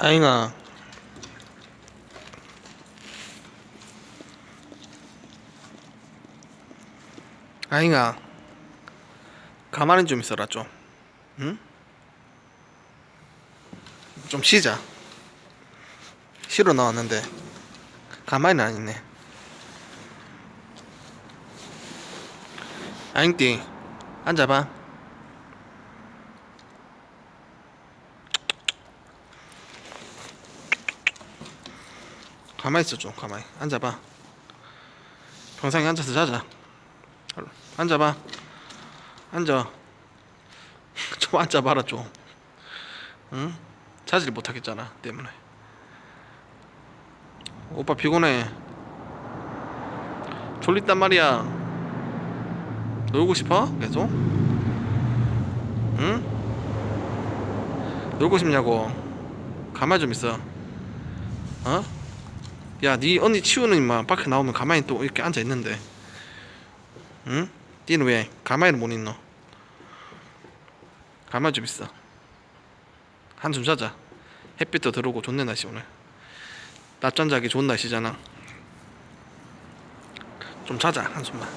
아잉아. 아잉아. 가만히 좀 있어라 좀. 응? 좀 쉬자. 쉬러 나왔는데 가만히 안 있네. 아잉띠 앉아봐 가만히 있어 좀 가만히. 앉아봐. 평상에 앉아서 자자. 앉아봐. 앉아. 좀 앉아봐라 좀. 응? 자질 못하겠잖아 때문에. 오빠 피곤해. 졸립단 말이야. 놀고 싶어? 계속? 응? 놀고 싶냐고. 가만히 좀 있어. 어? 야, 네 언니 치우는 임마 밖에 나오면 가만히 또 이렇게 앉아 있는데, 응? 니는 왜 가만히 못 있노? 가만히 좀 있어. 한숨 자자. 햇빛도 들어오고 좋네 날씨 오늘. 낮잠 자기 좋은 날씨잖아. 좀 자자 한숨만.